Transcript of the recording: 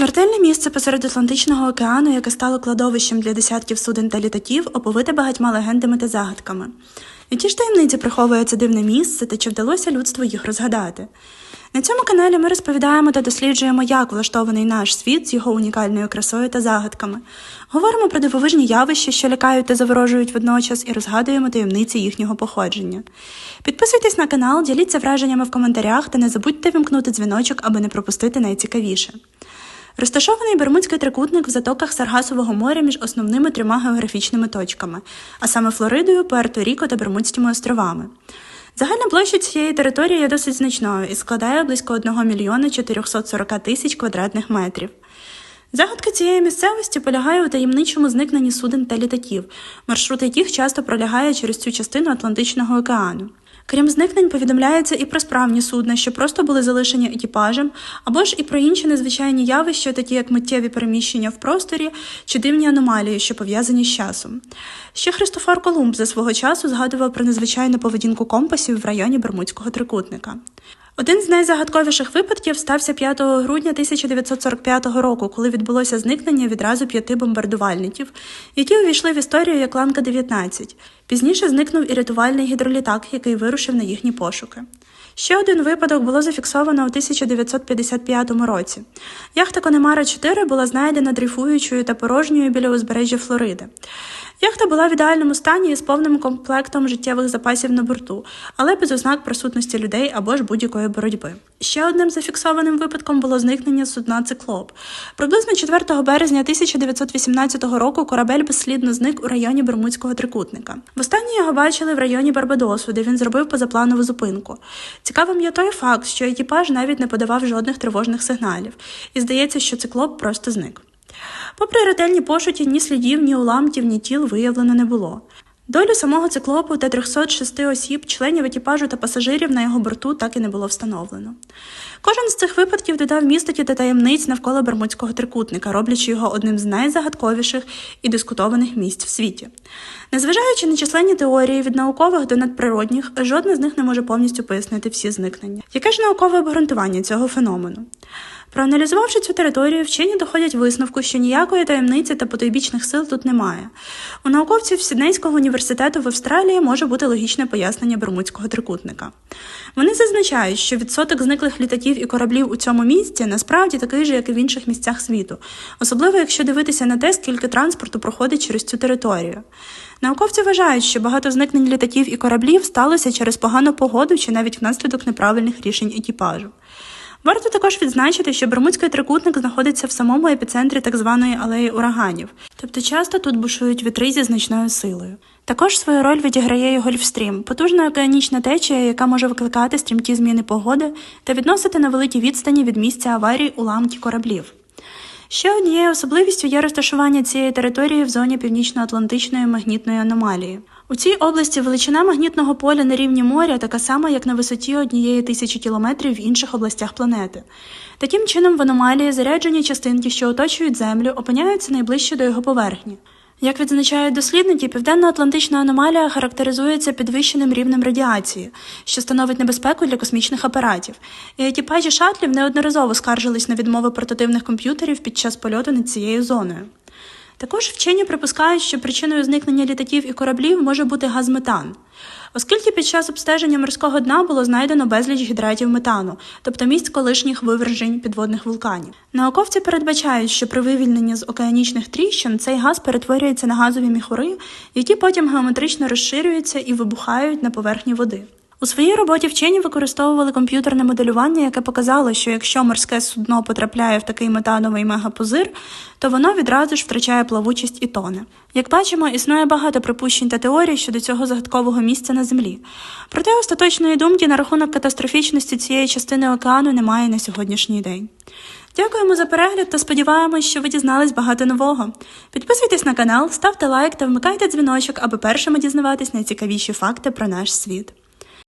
Смертельне місце посеред Атлантичного океану, яке стало кладовищем для десятків суден та літаків, оповите багатьма легендами та загадками. Які ж таємниці приховує це дивне місце та чи вдалося людству їх розгадати? На цьому каналі ми розповідаємо та досліджуємо, як влаштований наш світ з його унікальною красою та загадками. Говоримо про дивовижні явища, що лякають та заворожують водночас, і розгадуємо таємниці їхнього походження. Підписуйтесь на канал, діліться враженнями в коментарях та не забудьте вимкнути дзвіночок, аби не пропустити найцікавіше. Розташований Бермудський трикутник в затоках Саргасового моря між основними трьома географічними точками, а саме Флоридою, Пуерто-Ріко та Бермудськими островами. Загальна площа цієї території є досить значною і складає близько 1 мільйона 440 тисяч квадратних метрів. Загадка цієї місцевості полягає у таємничому зникненні суден та літаків, маршрут яких часто пролягає через цю частину Атлантичного океану. Крім зникнень, повідомляється і про справні судна, що просто були залишені екіпажем, або ж і про інші незвичайні явища, такі як миттєві переміщення в просторі чи дивні аномалії, що пов'язані з часом. Ще Христофор Колумб за свого часу згадував про незвичайну поведінку компасів в районі Бермудського трикутника. Один з найзагадковіших випадків стався 5 грудня 1945 року, коли відбулося зникнення відразу п'яти бомбардувальників, які увійшли в історію як Ланка 19 Пізніше зникнув і рятувальний гідролітак, який вирушив на їхні пошуки. Ще один випадок було зафіксовано у 1955 році. Яхта Конемара 4 була знайдена дрейфуючою та порожньою біля узбережжя Флориди. Яхта була в ідеальному стані з повним комплектом життєвих запасів на борту, але без ознак присутності людей або ж будь-якої боротьби. Ще одним зафіксованим випадком було зникнення судна Циклоп. Приблизно 4 березня 1918 року корабель безслідно зник у районі Бермудського трикутника. Востаннє його бачили в районі Барбадосу, де він зробив позапланову зупинку. Цікавим є той факт, що екіпаж навіть не подавав жодних тривожних сигналів, і здається, що циклоп просто зник. Попри ретельні пошуки, ні слідів, ні уламків, ні тіл виявлено не було. Долю самого циклопу та 306 осіб, членів екіпажу та пасажирів на його борту так і не було встановлено. Кожен з цих випадків додав містоті та таємниць навколо Бермудського трикутника, роблячи його одним з найзагадковіших і дискутованих місць в світі. Незважаючи на численні теорії від наукових до надприродних, жодна з них не може повністю пояснити всі зникнення. Яке ж наукове обґрунтування цього феномену? Проаналізувавши цю територію, вчені доходять висновку, що ніякої таємниці та потойбічних сил тут немає. У науковців Сіднейського університету в Австралії може бути логічне пояснення Бермудського трикутника. Вони зазначають, що відсоток зниклих літаків і кораблів у цьому місці насправді такий же, як і в інших місцях світу, особливо якщо дивитися на те, скільки транспорту проходить через цю територію. Науковці вважають, що багато зникнень літаків і кораблів сталося через погану погоду чи навіть внаслідок неправильних рішень екіпажу. Варто також відзначити, що Бермудський трикутник знаходиться в самому епіцентрі так званої алеї ураганів, тобто часто тут бушують вітри зі значною силою. Також свою роль відіграє і гольфстрім, потужна океанічна течія, яка може викликати стрімкі зміни погоди та відносити на великі відстані від місця аварії уламки кораблів. Ще однією особливістю є розташування цієї території в зоні північно-атлантичної магнітної аномалії. У цій області величина магнітного поля на рівні моря така сама, як на висоті однієї тисячі кілометрів в інших областях планети. Таким чином, в аномалії заряджені частинки, що оточують Землю, опиняються найближче до його поверхні. Як відзначають дослідники, південно-атлантична аномалія характеризується підвищеним рівнем радіації, що становить небезпеку для космічних апаратів, і екіпажі шатлів неодноразово скаржились на відмови портативних комп'ютерів під час польоту над цією зоною. Також вчені припускають, що причиною зникнення літаків і кораблів може бути газ метан, оскільки під час обстеження морського дна було знайдено безліч гідратів метану, тобто місць колишніх вивержень підводних вулканів. Науковці передбачають, що при вивільненні з океанічних тріщин цей газ перетворюється на газові міхури, які потім геометрично розширюються і вибухають на поверхні води. У своїй роботі вчені використовували комп'ютерне моделювання, яке показало, що якщо морське судно потрапляє в такий метановий мегапозир, то воно відразу ж втрачає плавучість і тоне. Як бачимо, існує багато припущень та теорій щодо цього загадкового місця на землі. Проте остаточної думки на рахунок катастрофічності цієї частини океану немає на сьогоднішній день. Дякуємо за перегляд та сподіваємось, що ви дізнались багато нового. Підписуйтесь на канал, ставте лайк та вмикайте дзвіночок, аби першими дізнаватись найцікавіші факти про наш світ.